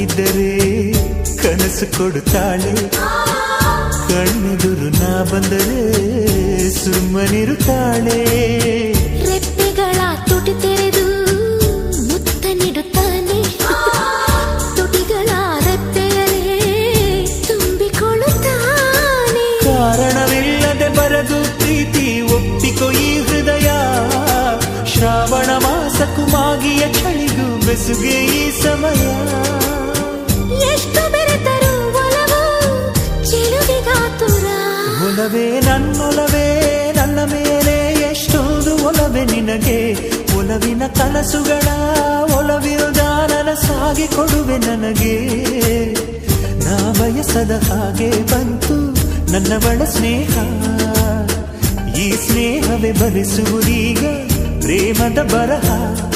ನಾನಿದ್ದರೆ ಕನಸು ಕೊಡುತ್ತಾಳೆ. ಕಣ್ಣೆದುರು ನಾ ಬಂದರೆ ಸುಮ್ಮನಿರುತ್ತಾಳೆ. ರೆಪ್ಪೆಗಳ ತುಟಿ ತೆರೆದು ಮುತ್ತ ನೀಡುತ್ತಾನೆ ತುಟಿಗಳ ರೆಪ್ಪೆಯಲೇ ತುಂಬಿಕೊಳ್ಳುತ್ತಾನೆ. ಕಾರಣವಿಲ್ಲದೆ ಬರದು ಪ್ರೀತಿ ಒಪ್ಪಿಕೊ ಈ ಹೃದಯ. ಶ್ರಾವಣ ಮಾಸಕ್ಕೂ ಮಾಗಿಯ ಚಳಿಗೂ ಬೆಸುಗೆ ಈ ಸಮಯ. ಒಲವೇ, ನನ್ನೊಲವೇ, ನನ್ನ ಮೇಲೆ ಎಷ್ಟೊಂದು ಒಲವೆ ನಿನಗೆ. ಒಲವಿನ ಕನಸುಗಳ ಒಲವಿರುದ ನನಸಾಗಿ ಕೊಡುವೆ ನನಗೆ. ನಾ ಬಯಸದ ಹಾಗೆ ಬಂತು ನನ್ನವಳ ಸ್ನೇಹ. ಈ ಸ್ನೇಹವೇ ಭರಿಸುವುದೀಗ ಪ್ರೇಮದ ಬರಹ.